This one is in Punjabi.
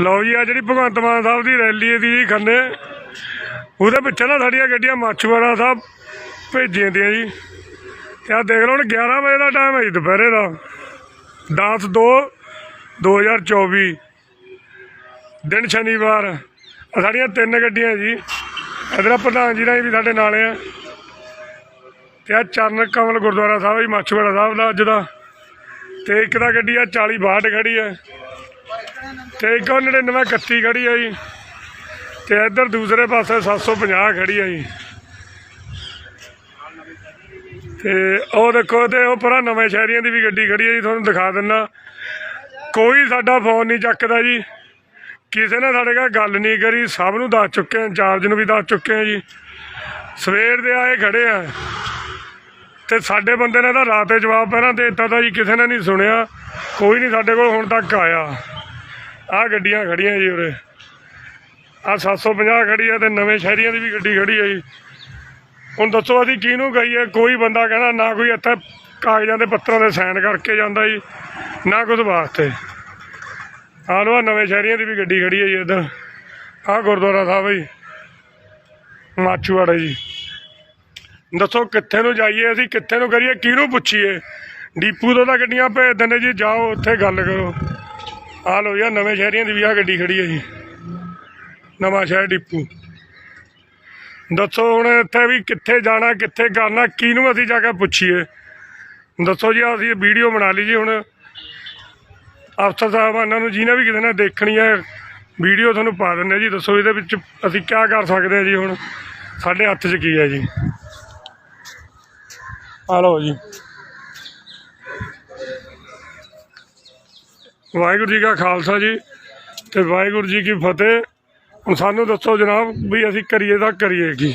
ਲਓ ਜੀ ਆ ਜਿਹੜੀ ਭਗਵੰਤ ਮਾਨ ਸਾਹਿਬ ਦੀ ਰੈਲੀ ਦੀ ਜੀ ਖੰਨੇ। ਉਹਦੇ ਪਿੱਛੇ ਨਾ ਸਾਡੀਆਂ ਗੱਡੀਆਂ ਮਾਛੂਵਾੜਾ ਸਾਹਿਬ ਭੇਜੀਆਂ ਦੀਆਂ ਜੀ। ਤੇ ਆ ਦੇਖ ਲਓ ਹੁਣ 11 ਵਜੇ ਦਾ ਟਾਈਮ ਹੈ ਜੀ ਦੁਪਹਿਰੇ ਦਾ। 10 2 2024 ਦਿਨ ਸ਼ਨੀਵਾਰ। ਸਾਡੀਆਂ ਤਿੰਨ ਗੱਡੀਆਂ ਜੀ। ਇਧਰ ਪ੍ਰਧਾਨ ਜੀ ਨਾਲ ਵੀ ਸਾਡੇ ਨਾਲ ਆ। ਤੇ ਆ ਚਰਨ ਕਮਲ ਗੁਰਦੁਆਰਾ ਸਾਹਿਬ ਜੀ, ਮਾਛੂਵਾੜਾ ਸਾਹਿਬ ਦਾ ਅੱਜ ਦਾ। ਤੇ ਇੱਕ ਦਾ ਗੱਡੀ ਆ 40 62 ਖੜੀ ਹੈ। ਤੇ ਇੱਕ ਉਹ 99 31 ਖੜੀ ਆ ਜੀ। ਤੇ ਇੱਧਰ ਦੂਸਰੇ ਪਾਸੇ 750 ਖੜੀ ਆ ਜੀ। ਤੇ ਉਹ ਦੇਖੋ, ਤੇ ਉਹ ਪਰਾਂ ਨਵੇਂ ਸ਼ਹਿਰੀਆਂ ਦੀ ਵੀ ਗੱਡੀ ਖੜੀ ਆ ਜੀ, ਤੁਹਾਨੂੰ ਦਿਖਾ ਦਿੰਨਾ। ਕੋਈ ਸਾਡਾ ਫੋਨ ਨਹੀਂ ਚੱਕਦਾ ਜੀ। ਕਿਸੇ ਨੇ ਸਾਡੇ ਨਾਲ ਗੱਲ ਨਹੀਂ ਕਰੀ, ਸਭ ਨੂੰ ਦੱਸ ਚੁੱਕੇ ਆ, ਇੰਚਾਰਜ ਨੂੰ ਵੀ ਦੱਸ ਚੁੱਕੇ ਆ ਜੀ। ਸਵੇਰ ਦੇ ਆਏ ਖੜੇ ਆ। ਤੇ ਸਾਡੇ ਬੰਦੇ ਨੇ ਤਾਂ ਰਾਤੇ ਜਵਾਬ ਪਹਿਲਾਂ ਦੇ ਦਿੱਤਾ ਤਾਂ ਜੀ, ਕਿਸੇ ਨੇ ਨਹੀਂ ਸੁਣਿਆ। ਕੋਈ ਨਹੀਂ ਸਾਡੇ ਕੋਲ ਹੁਣ ਤੱਕ ਆਇਆ। ਆਹ ਗੱਡੀਆਂ ਖੜੀਆਂ ਜੀ ਉਰੇ। ਆਹ 750 ਖੜੀ ਹੈ ਤੇ ਨਵੇਂ ਸ਼ਹਿਰੀਆਂ ਦੀ ਵੀ ਗੱਡੀ ਖੜੀ ਹੈ ਜੀ। ਹੁਣ ਦੱਸੋ ਅਸੀਂ ਕਿਹਨੂੰ ਕਹੀਏ? ਕੋਈ ਬੰਦਾ ਕਹਿੰਦਾ ਨਾ ਕੋਈ ਇੱਥੇ ਕਾਗਜ਼ਾਂ ਦੇ ਪੱਤਰਾਂ ਦੇ ਸਾਈਨ ਕਰਕੇ ਜਾਂਦਾ ਜੀ, ਨਾ ਕੁਝ ਵਾਸਤੇ। ਆ ਲੋ ਆਹ ਨਵੇਂ ਸ਼ਹਿਰੀਆਂ ਦੀ ਵੀ ਗੱਡੀ ਖੜੀ ਹੈ ਜੀ ਇੱਧਰ। ਆਹ ਗੁਰਦੁਆਰਾ ਸਾਹਿਬ ਜੀ, ਮਾਛੂਵਾੜਾ ਜੀ। ਦੱਸੋ ਕਿੱਥੇ ਨੂੰ ਜਾਈਏ ਅਸੀਂ, ਕਿੱਥੇ ਨੂੰ ਕਰੀਏ, ਕਿਹਨੂੰ ਪੁੱਛੀਏ? ਡੀਪੂ ਤੋਂ ਤਾਂ ਗੱਡੀਆਂ ਭੇਜ ਦਿੰਦੇ ਜੀ, ਜਾਓ, ਉੱਥੇ ਗੱਲ ਕਰੋ। ਆ ਲੋ ਯਾਰ, ਨਵੇਂ ਸ਼ਹਿਰੀਆਂ ਦੀ ਵੀ ਆ ਗੱਡੀ ਖੜੀ ਹੈ ਜੀ। ਨਵਾਂ ਸ਼ਹਿਰ ਡੀਪੂ। ਦੱਸੋ ਹੁਣ ਇੱਥੇ ਵੀ ਕਿੱਥੇ ਜਾਣਾ, ਕਿੱਥੇ ਕਰਨਾ, ਕਿਹਨੂੰ ਅਸੀਂ ਜਾ ਕੇ ਪੁੱਛੀਏ? ਦੱਸੋ ਜੀ ਅਸੀਂ ਵੀਡੀਓ ਬਣਾ ਲਈ ਜੀ ਹੁਣ। ਅਫਸਰ ਸਾਹਿਬਾਨਾਂ ਨੂੰ ਜਿਹਨੇ ਵੀ ਕਿਸੇ ਨੇ ਦੇਖਣੀ ਹੈ ਵੀਡੀਓ ਤੁਹਾਨੂੰ ਪਾ ਦਿੰਦੇ ਹਾਂ ਜੀ। ਦੱਸੋ ਇਹਦੇ ਵਿੱਚ ਅਸੀਂ ਕੀ ਕਰ ਸਕਦੇ ਹਾਂ ਜੀ ਹੁਣ? ਸਾਡੇ ਹੱਥ 'ਚ ਕੀ ਹੈ ਜੀ? ਆ ਲਓ ਜੀ। ਵਾਹਿਗੁਰੂ ਜੀ ਕਾ ਖਾਲਸਾ ਜੀ ਤੇ ਵਾਹਿਗੁਰੂ ਜੀ ਕੀ ਫਤਿਹ। ਹੁਣ ਸਾਨੂੰ ਦੱਸੋ ਜਨਾਬ ਵੀ ਅਸੀਂ ਕਰੀਏ ਤਾਂ ਕਰੀਏ ਕੀ?